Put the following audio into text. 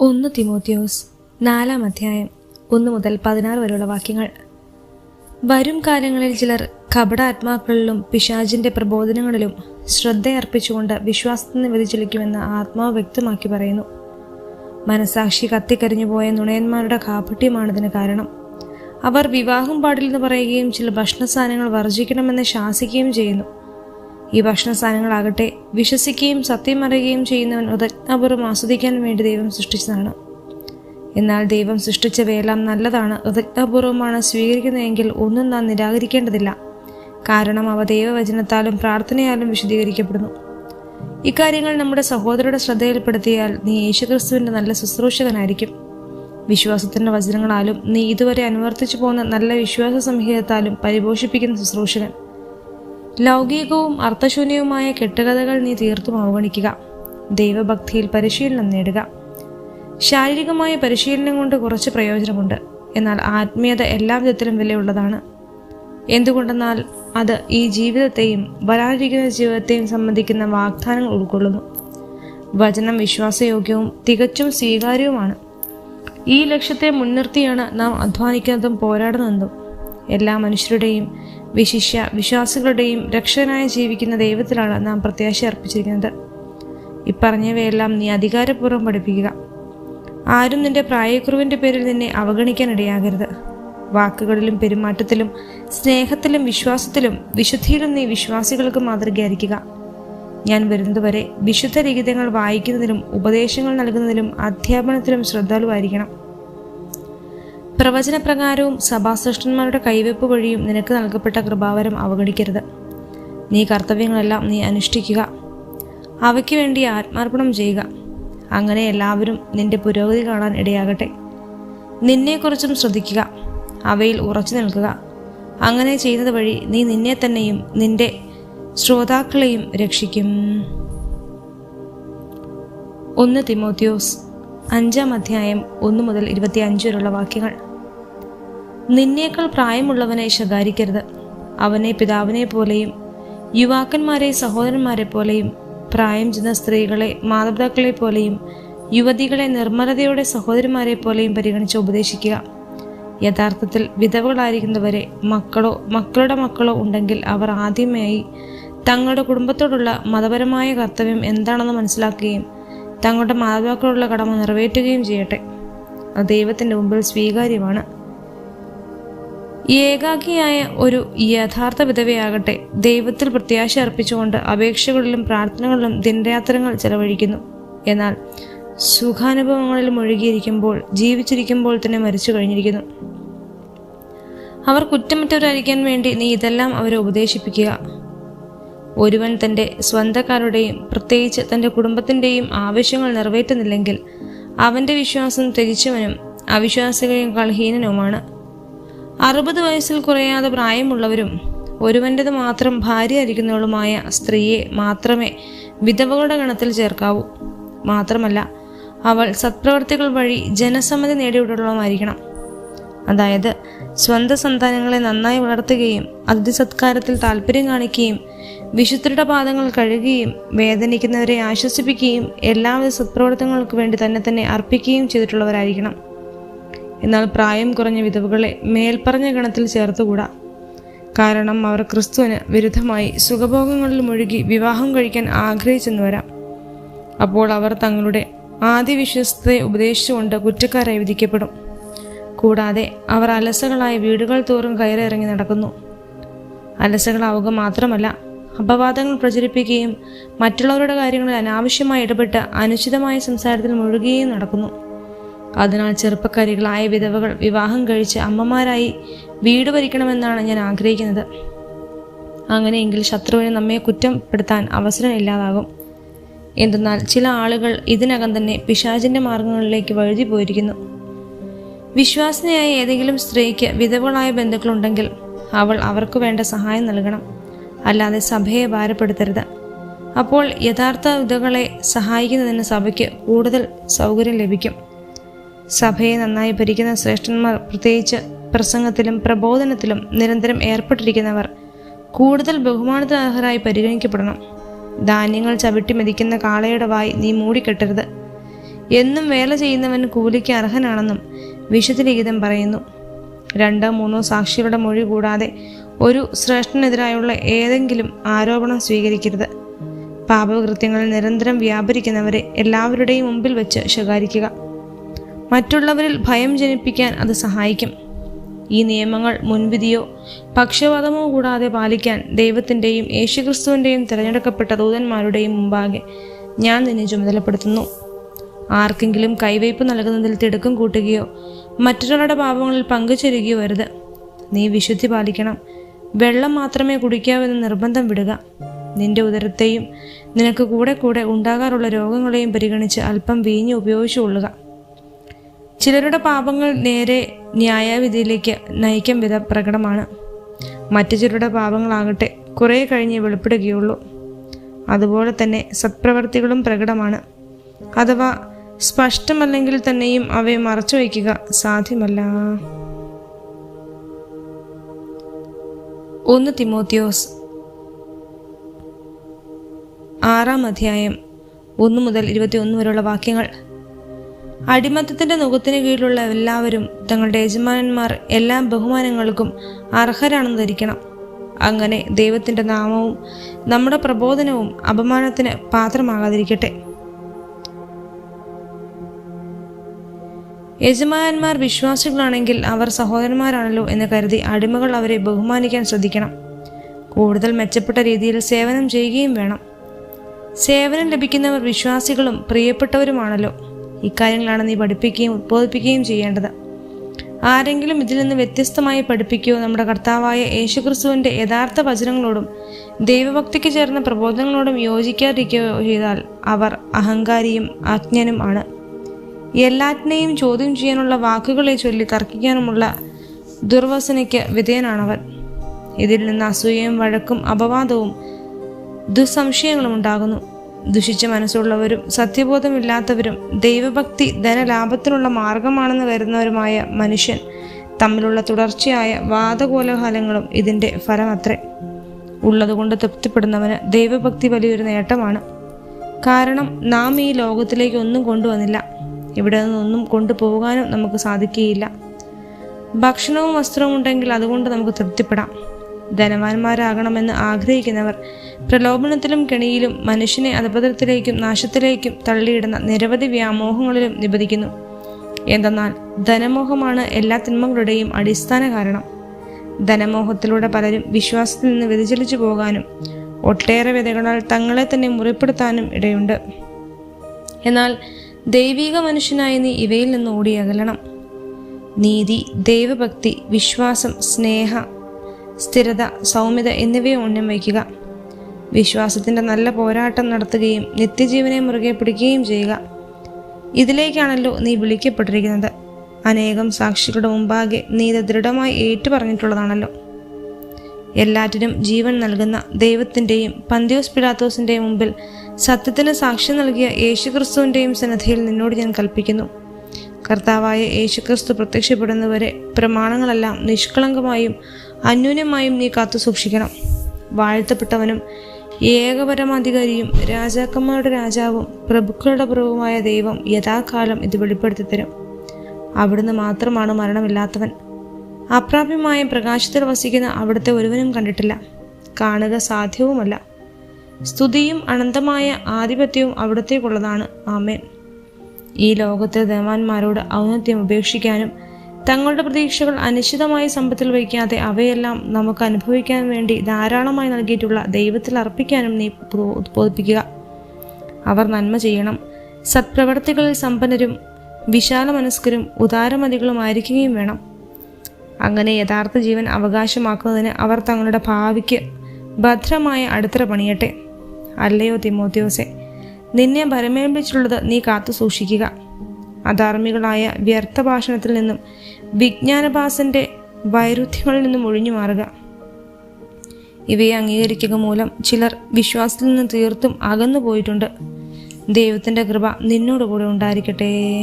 ഒന്ന് തിമോത്യോസ് നാലാം അധ്യായം ഒന്ന് മുതൽ പതിനാറ് വരെയുള്ള വാക്യങ്ങൾ. വരും കാലങ്ങളിൽ ചിലർ കപടാത്മാക്കളിലും പിശാചിന്റെ പ്രബോധനങ്ങളിലും ശ്രദ്ധയർപ്പിച്ചുകൊണ്ട് വിശ്വാസത്തിന് വ്യതിചലിക്കുമെന്ന് ആത്മാവ് വ്യക്തമാക്കി പറയുന്നു. മനസാക്ഷി കത്തിക്കരിഞ്ഞു പോയ നുണയന്മാരുടെ കാപട്യമാണിതിന് കാരണം. അവർ വിവാഹം പാടില്ലെന്ന് പറയുകയും ചില ഭക്ഷണസാധനങ്ങൾ വർജിക്കണമെന്ന് ശാസിക്കുകയും ചെയ്യുന്നു. ഈ ഭക്ഷണ സാധനങ്ങളാകട്ടെ വിശ്വസിക്കുകയും സത്യം അറിയുകയും ചെയ്യുന്നവൻ ഉദജ്ഞാപൂർവം ആസ്വദിക്കാൻ വേണ്ടി ദൈവം സൃഷ്ടിച്ചതാണ്. എന്നാൽ ദൈവം സൃഷ്ടിച്ചവയെല്ലാം നല്ലതാണ്. ഉദജ്ഞാപൂർവമാണ് സ്വീകരിക്കുന്നതെങ്കിൽ ഒന്നും നാം നിരാകരിക്കേണ്ടതില്ല. കാരണം അവ ദൈവവചനത്താലും പ്രാർത്ഥനയാലും വിശദീകരിക്കപ്പെടുന്നു. ഇക്കാര്യങ്ങൾ നമ്മുടെ സഹോദരരുടെ ശ്രദ്ധയിൽപ്പെടുത്തിയാൽ നീ യേശുക്രിസ്തുവിന്റെ നല്ല ശുശ്രൂഷകനായിരിക്കും. വിശ്വാസത്തിന്റെ വചനങ്ങളാലും നീ ഇതുവരെ അനുവർത്തിച്ചു പോകുന്ന നല്ല വിശ്വാസ സംഹിതത്താലും പരിപോഷിപ്പിക്കുന്ന ശുശ്രൂഷകൻ. ലൗകികവും അർത്ഥശൂന്യവുമായ കെട്ടുകഥകൾ നീ തീർത്തും അവഗണിക്കുക. ദൈവഭക്തിയിൽ പരിശീലനം നേടുക. ശാരീരികമായ പരിശീലനം കൊണ്ട് കുറച്ച് പ്രയോജനമുണ്ട്. എന്നാൽ ആത്മീയത എല്ലാ വിധത്തിലും വിലയുള്ളതാണ്. എന്തുകൊണ്ടെന്നാൽ അത് ഈ ജീവിതത്തെയും വരാനിരിക്കുന്ന ജീവിതത്തെയും സംബന്ധിക്കുന്ന വാഗ്ദാനങ്ങൾ ഉൾക്കൊള്ളുന്നു. വചനം വിശ്വാസയോഗ്യവും തികച്ചും സ്വീകാര്യവുമാണ്. ഈ ലക്ഷ്യത്തെ മുൻനിർത്തിയാണ് നാം അധ്വാനിക്കുന്നതും പോരാടുന്നതും എല്ലാ മനുഷ്യരുടെയും വിശിഷ്യ വിശ്വാസികളുടെയും രക്ഷകനായി ജീവിക്കുന്ന ദൈവത്തിലാണ് നാം പ്രത്യാശ അർപ്പിച്ചിരിക്കുന്നത്. ഇപ്പറഞ്ഞവയെല്ലാം നീ അധികാരപൂർവം പഠിപ്പിക്കുക. ആരും നിന്റെ പ്രായക്കുറവിന്റെ പേരിൽ നിന്നെ അവഗണിക്കാൻ ഇടയാകരുത് വാക്കുകളിലും പെരുമാറ്റത്തിലും സ്നേഹത്തിലും വിശ്വാസത്തിലും വിശുദ്ധിയിലും നീ വിശ്വാസികൾക്ക് മാതൃകയായിരിക്കുക. ഞാൻ വരുന്നതുവരെ വിശുദ്ധ ലിഖിതങ്ങൾ വായിക്കുന്നതിലും ഉപദേശങ്ങൾ നൽകുന്നതിലും അധ്യാപനത്തിലും ശ്രദ്ധാലുവായിരിക്കണം. പ്രവചനപ്രകാരവും സഭാശ്രേഷ്ഠന്മാരുടെ കൈവെപ്പ് വഴിയും നിനക്ക് നൽകപ്പെട്ട കൃപാവരം അവഗണിക്കരുത്. നീ കർത്തവ്യങ്ങളെല്ലാം നീ അനുഷ്ഠിക്കുക. അവയ്ക്ക് വേണ്ടി ആത്മാർപ്പണം ചെയ്യുക. അങ്ങനെ എല്ലാവരും നിന്റെ പുരോഗതി കാണാൻ ഇടയാകട്ടെ. നിന്നെക്കുറിച്ചും ശ്രദ്ധിക്കുക. അവയിൽ ഉറച്ചു നിൽക്കുക. അങ്ങനെ ചെയ്യുന്നത് വഴി നീ നിന്നെ തന്നെയും നിന്റെ ശ്രോതാക്കളെയും രക്ഷിക്കും. ഒന്ന് തിമോത്യോസ് അഞ്ചാം അധ്യായം ഒന്നു മുതൽ ഇരുപത്തി അഞ്ച് വരെയുള്ള വാക്യങ്ങൾ. നിന്നേക്കാൾ പ്രായമുള്ളവനെ ശകാരിക്കരുത്. അവനെ പിതാവിനെ പോലെയും യുവാക്കന്മാരെ സഹോദരന്മാരെ പോലെയും പ്രായം ചെന്ന സ്ത്രീകളെ മാതാപിതാക്കളെ പോലെയും യുവതികളെ നിർമ്മലതയോടെ സഹോദരിമാരെ പോലെയും പരിഗണിച്ച് ഉപദേശിക്കുക. യഥാർത്ഥത്തിൽ വിധവകളായിരിക്കുന്നവരെ മക്കളോ മക്കളുടെ മക്കളോ ഉണ്ടെങ്കിൽ അവർ ആദ്യമായി തങ്ങളുടെ കുടുംബത്തോടുള്ള മതപരമായ കർത്തവ്യം എന്താണെന്ന് മനസ്സിലാക്കുകയും തങ്ങളുടെ മാതാപിതാക്കളുള്ള കടമ നിറവേറ്റുകയും ചെയ്യട്ടെ. അത് ദൈവത്തിന്റെ മുമ്പിൽ സ്വീകാര്യമാണ്. ഏകാഗിയായ ഒരു യഥാർത്ഥ വിധവയാകട്ടെ ദൈവത്തിൽ പ്രത്യാശ അർപ്പിച്ചുകൊണ്ട് അപേക്ഷകളിലും പ്രാർത്ഥനകളിലും ദിനരാത്രങ്ങൾ ചെലവഴിക്കുന്നു. എന്നാൽ സുഖാനുഭവങ്ങളിൽ മുഴുകിയിരിക്കുമ്പോൾ ജീവിച്ചിരിക്കുമ്പോൾ തന്നെ മരിച്ചു കഴിഞ്ഞിരിക്കുന്നു. അവർ കുറ്റമറ്റവരായിരിക്കാൻ വേണ്ടി നീ ഇതെല്ലാം അവരെ ഉപദേശിപ്പിക്കുക. ഒരുവൻ തന്റെ സ്വന്തക്കാരുടെയും പ്രത്യേകിച്ച് തന്റെ കുടുംബത്തിന്റെയും ആവശ്യങ്ങൾ നിറവേറ്റുന്നില്ലെങ്കിൽ അവന്റെ വിശ്വാസം ത്യജിച്ചവനും അവിശ്വാസികളെക്കാൾ ഹീനനുമാണ്. അറുപത് വയസ്സിൽ കുറയാതെ പ്രായമുള്ളവരും ഒരുവന്റെത് മാത്രം ഭാര്യ ഭാര്യയായിരിക്കുന്നവളുമായ സ്ത്രീയെ മാത്രമേ വിധവകളുടെ ഗണത്തിൽ ചേർക്കാവൂ. മാത്രമല്ല അവൾ സത്പ്രവർത്തികൾ വഴി ജനസമ്മതി നേടിയിട്ടുള്ളതുമായിരിക്കണം അതായത് സ്വന്തം സന്താനങ്ങളെ നന്നായി വളർത്തുകയും അതിഥി സത്കാരത്തിൽ താല്പര്യം കാണിക്കുകയും വിശുദ്ധരുടെ പാദങ്ങൾ കഴുകുകയും വേദനിക്കുന്നവരെ ആശ്വസിപ്പിക്കുകയും എല്ലാവിധ സത്പ്രവർത്തനങ്ങൾക്ക് വേണ്ടി തന്നെ തന്നെ അർപ്പിക്കുകയും ചെയ്തിട്ടുള്ളവരായിരിക്കണം. എന്നാൽ പ്രായം കുറഞ്ഞ വിധവുകളെ മേൽപ്പറഞ്ഞ ഗണത്തിൽ ചേർത്തുകൂടാ. കാരണം അവർ ക്രിസ്തുവിന് വിരുദ്ധമായി സുഖഭോഗങ്ങളിൽ മുഴുകി വിവാഹം കഴിക്കാൻ ആഗ്രഹിച്ചെന്ന് വരാം അപ്പോൾ അവർ തങ്ങളുടെ ആദ്യ വിശ്വസ്തയെ ഉപദേശിച്ചുകൊണ്ട് കുറ്റക്കാരായി വിധിക്കപ്പെടും. കൂടാതെ അവർ അലസകളായ വീടുകൾ തോറും കയറിയിറങ്ങി നടക്കുന്നു. അലസകളാവുക മാത്രമല്ല അപവാദങ്ങൾ പ്രചരിപ്പിക്കുകയും മറ്റുള്ളവരുടെ കാര്യങ്ങളിൽ അനാവശ്യമായി ഇടപെട്ട് അനുചിതമായ സംസാരത്തിൽ മുഴുകുകയും നടക്കുന്നു. അതിനാൽ ചെറുപ്പക്കാരികളായ വിധവകൾ വിവാഹം കഴിച്ച് അമ്മമാരായി വീട് ഭരിക്കണമെന്നാണ് ഞാൻ ആഗ്രഹിക്കുന്നത്. അങ്ങനെയെങ്കിൽ ശത്രുവിന് നമ്മെ കുറ്റപ്പെടുത്താൻ അവസരം ഇല്ലാതാകും. എന്തെന്നാൽ ചില ആളുകൾ ഇതിനകം തന്നെ പിശാചിന്റെ മാർഗങ്ങളിലേക്ക് വഴുതി പോയിരിക്കുന്നു വിശ്വാസനയായ ഏതെങ്കിലും സ്ത്രീക്ക് വിധവകളായ ബന്ധുക്കളുണ്ടെങ്കിൽ അവൾ അവർക്ക് വേണ്ട സഹായം നൽകണം. അല്ലാതെ സഭയെ ഭാരപ്പെടുത്തരുത്. അപ്പോൾ യഥാർത്ഥ വിധകളെ സഹായിക്കുന്നതിന് സഭയ്ക്ക് കൂടുതൽ സൗകര്യം ലഭിക്കും. സഭയെ നന്നായി ഭരിക്കുന്ന ശ്രേഷ്ഠന്മാർ പ്രത്യേകിച്ച് പ്രസംഗത്തിലും പ്രബോധനത്തിലും നിരന്തരം ഏർപ്പെട്ടിരിക്കുന്നവർ കൂടുതൽ ബഹുമാനത്തിനർഹരായി പരിഗണിക്കപ്പെടണം. ധാന്യങ്ങൾ ചവിട്ടി മെതിക്കുന്ന കാളയുടെ വായി നീ മൂടിക്കെട്ടരുത്. എന്നും വേല ചെയ്യുന്നവൻ കൂലിക്ക് അർഹനാണെന്നും വിശുദ്ധ ലിഖിതം പറയുന്നു. രണ്ടോ മൂന്നോ സാക്ഷികളുടെ മൊഴി കൂടാതെ ഒരു ശ്രേഷ്ഠനെതിരായുള്ള ഏതെങ്കിലും ആരോപണം സ്വീകരിക്കരുത്. പാപകൃത്യങ്ങളിൽ നിരന്തരം വ്യാപരിക്കുന്നവരെ എല്ലാവരുടെയും മുമ്പിൽ വെച്ച് ശകാരിക്കുക. മറ്റുള്ളവരിൽ ഭയം ജനിപ്പിക്കാൻ അത് സഹായിക്കും. ഈ നിയമങ്ങൾ മുൻവിധിയോ പക്ഷപാതമോ കൂടാതെ പാലിക്കാൻ ദൈവത്തിന്റെയും യേശുക്രിസ്തുവിന്റെയും തിരഞ്ഞെടുക്കപ്പെട്ട ദൂതന്മാരുടെയും മുമ്പാകെ ഞാൻ നിന്നെ ചുമതലപ്പെടുത്തുന്നു. ആർക്കെങ്കിലും കൈവയ്പ് നൽകുന്നതിൽ തിടുക്കം കൂട്ടുകയോ മറ്റൊരാളുടെ പാപങ്ങളിൽ പങ്കുചേരുകയോ വരുത് നീ വിശുദ്ധി പാലിക്കണം. വെള്ളം മാത്രമേ കുടിക്കാവെന്ന് നിർബന്ധം വിടുക. നിന്റെ ഉദരത്തെയും നിനക്ക് കൂടെ കൂടെ ഉണ്ടാകാറുള്ള രോഗങ്ങളെയും പരിഗണിച്ച് അല്പം വീഞ്ഞ് ഉപയോഗിച്ചു കൊള്ളുക. ചിലരുടെ പാപങ്ങൾ നേരെ ന്യായവിധിയിലേക്ക് നയിക്കും വിധ പ്രകടമാണ്. മറ്റു ചിലരുടെ പാപങ്ങളാകട്ടെ കുറേ കഴിഞ്ഞ് വെളിപ്പെടുകയുള്ളൂ. അതുപോലെ തന്നെ സത്പ്രവർത്തികളും പ്രകടമാണ്. അഥവാ സ്പഷ്ടമല്ലെങ്കിൽ തന്നെയും അവയെ മറച്ചു വയ്ക്കുക സാധ്യമല്ല. ഒന്ന് തിമോത്തിയോസ് ആറാം അധ്യായം. ഒന്ന് മുതൽ ഇരുപത്തിയൊന്ന് വരെയുള്ള വാക്യങ്ങൾ. അടിമത്തത്തിന്റെ മുഖത്തിന് കീഴിലുള്ള എല്ലാവരും തങ്ങളുടെ യജമാനന്മാർ എല്ലാ ബഹുമാനങ്ങൾക്കും അർഹരാണെന്ന് ധരിക്കണം. അങ്ങനെ ദൈവത്തിന്റെ നാമവും നമ്മുടെ പ്രബോധനവും അപമാനത്തിന് പാത്രമാകാതിരിക്കട്ടെ. യജമാനന്മാർ വിശ്വാസികളാണെങ്കിൽ അവർ സഹോദരന്മാരാണല്ലോ എന്ന് കരുതി അടിമകൾ അവരെ ബഹുമാനിക്കാൻ ശ്രദ്ധിക്കണം. കൂടുതൽ മെച്ചപ്പെട്ട രീതിയിൽ സേവനം ചെയ്യുകയും വേണം. സേവനം ലഭിക്കുന്നവർ വിശ്വാസികളും പ്രിയപ്പെട്ടവരുമാണല്ലോ. ഇക്കാര്യങ്ങളാണ് നീ പഠിപ്പിക്കുകയും ഉത്ബോധിപ്പിക്കുകയും ചെയ്യേണ്ടത്. ആരെങ്കിലും ഇതിൽ നിന്ന് വ്യത്യസ്തമായി പഠിപ്പിക്കുകയോ നമ്മുടെ കർത്താവായ യേശുക്രിസ്തുവിന്റെ യഥാർത്ഥ വചനങ്ങളോടും ദൈവഭക്തിക്ക് ചേർന്ന പ്രബോധനങ്ങളോടും യോജിക്കാതിരിക്കുകയോ ചെയ്താൽ അവർ അഹങ്കാരിയും അജ്ഞനും ആണ്. എല്ലാറ്റിനെയും ചോദ്യം ചെയ്യാനുള്ള വാക്കുകളെ ചൊല്ലി തർക്കിക്കാനുമുള്ള ദുർവസനയ്ക്ക് വിധേയനാണവൻ. ഇതിൽ നിന്ന് അസൂയയും വഴക്കും അപവാദവും ദുസ്സംശയങ്ങളും ഉണ്ടാകുന്നു. ദുഷിച്ച മനസ്സുള്ളവരും സത്യബോധമില്ലാത്തവരും ദൈവഭക്തി ധനലാഭത്തിനുള്ള മാർഗമാണെന്ന് കരുതുന്നവരുമായ മനുഷ്യൻ തമ്മിലുള്ള തുടർച്ചയായ വാദകോലാഹലങ്ങളും ഇതിന്റെ ഫലമത്രേ. ഉള്ളതുകൊണ്ട് തൃപ്തിപ്പെടുന്നവന് ദൈവഭക്തി വലിയൊരു നേട്ടമാണ്. കാരണം നാം ഈ ലോകത്തിലേക്ക് ഒന്നും കൊണ്ടുവന്നില്ല. ഇവിടെ നിന്നൊന്നും കൊണ്ടുപോകാനും നമുക്ക് സാധിക്കുകയില്ല. ഭക്ഷണവും വസ്ത്രവും ഉണ്ടെങ്കിൽ അതുകൊണ്ട് നമുക്ക് തൃപ്തിപ്പെടാം. ധനവാന്മാരാകണമെന്ന് ആഗ്രഹിക്കുന്നവർ പ്രലോഭനത്തിലും കെണിയിലും മനുഷ്യനെ അധപതത്തിലേക്കും നാശത്തിലേക്കും തള്ളിയിടുന്ന നിരവധി വ്യാമോഹങ്ങളിലും നിബന്ധിക്കുന്നു. എന്തെന്നാൽ ധനമോഹമാണ് എല്ലാ തിന്മകളുടെയും അടിസ്ഥാന കാരണം. ധനമോഹത്തിലൂടെ പലരും വിശ്വാസത്തിൽ നിന്ന് വ്യതിചലിച്ചു പോകാനും ഒട്ടേറെ വിധകളാൽ തങ്ങളെ തന്നെ മുറിപ്പെടുത്താനും ഇടയുണ്ട്. എന്നാൽ ദൈവിക മനുഷ്യനായ നീ ഇവയിൽ നിന്ന് ഓടി അകലണം. നീതി ദൈവഭക്തി വിശ്വാസം സ്നേഹ സ്ഥിരത സൗമ്യത എന്നിവയെ ഉണ്ണം വയ്ക്കുക. വിശ്വാസത്തിന്റെ നല്ല പോരാട്ടം നടത്തുകയും നിത്യജീവനെ മുറുകെ പിടിക്കുകയും ചെയ്യുക. ഇതിലേക്കാണല്ലോ നീ വിളിക്കപ്പെട്ടിരിക്കുന്നത്. അനേകം സാക്ഷികളുടെ മുമ്പാകെ നീ ഇത് ദൃഢമായി ഏറ്റുപറഞ്ഞിട്ടുള്ളതാണല്ലോ. എല്ലാറ്റിനും ജീവൻ നൽകുന്ന ദൈവത്തിന്റെയും പന്തിയോസ് പിലാത്തോസിന്റെയും മുമ്പിൽ സത്യത്തിന് സാക്ഷ്യം നൽകിയ യേശുക്രിസ്തുവിന്റെയും സന്നദ്ധയിൽ നിന്നോട് ഞാൻ കൽപ്പിക്കുന്നു. കർത്താവായ യേശുക്രിസ്തു പ്രത്യക്ഷപ്പെടുന്നവരെ പ്രമാണങ്ങളെല്ലാം നിഷ്കളങ്കമായും അന്യോന്യമായും നീ കാത്തു സൂക്ഷിക്കണം. വാഴ്ത്തപ്പെട്ടവനും ഏകപരമാധികാരിയും രാജാക്കന്മാരുടെ രാജാവും പ്രഭുക്കളുടെ പ്രഭുവുമായ ദൈവം യഥാകാലം ഇത് വെളിപ്പെടുത്തി തരും അവിടുന്ന് മാത്രമാണ് മരണമില്ലാത്തവൻ. അപ്രാപ്യമായ പ്രകാശത്തിൽ വസിക്കുന്ന അവിടുത്തെ ഒരുവനും കണ്ടിട്ടില്ല. കാണുക സാധ്യവുമല്ല. സ്തുതിയും അനന്തമായ ആധിപത്യവും അവിടത്തേക്കുള്ളതാണ്. ആമേൻ. ഈ ലോകത്തെ ദേവാന്മാരോട് ഔന്നത്യം ഉപേക്ഷിക്കാനും തങ്ങളുടെ പ്രതീക്ഷകൾ അനിശ്ചിതമായ സമ്പത്തിൽ വയ്ക്കാതെ അവയെല്ലാം നമുക്ക് അനുഭവിക്കാൻ വേണ്ടി ധാരാളമായി നൽകിയിട്ടുള്ള ദൈവത്തിൽ അർപ്പിക്കാനും നീ ഉദ്ബോധിപ്പിക്കുക. അവർ നന്മ ചെയ്യണം. സത്പ്രവർത്തികളിൽ സമ്പന്നരും വിശാല മനസ്കരും ഉദാരമതികളുമായിരിക്കുകയും വേണം. അങ്ങനെ യഥാർത്ഥ ജീവൻ അവകാശമാക്കുന്നതിന് അവർ തങ്ങളുടെ ഭാവിക്ക് ഭദ്രമായ അടിത്തറ പണിയട്ടെ. അല്ലയോ തിമോത്യോസെ? നിന്നെ ഭരമേൽപ്പിച്ചിട്ടുള്ളത് നീ കാത്തു സൂക്ഷിക്കുക. അധാർമികളായ വ്യർത്ഥ ഭാഷണത്തിൽ നിന്നും വിജ്ഞാനഭാസന്റെ വൈരുദ്ധ്യങ്ങളിൽ നിന്നും ഒഴിഞ്ഞു മാറുക. ഇവയെ അംഗീകരിക്കുക മൂലം ചിലർ വിശ്വാസത്തിൽ നിന്ന് തീർത്തും അകന്നു പോയിട്ടുണ്ട് ദൈവത്തിന്റെ കൃപ നിന്നോടുകൂടെ ഉണ്ടായിരിക്കട്ടെ.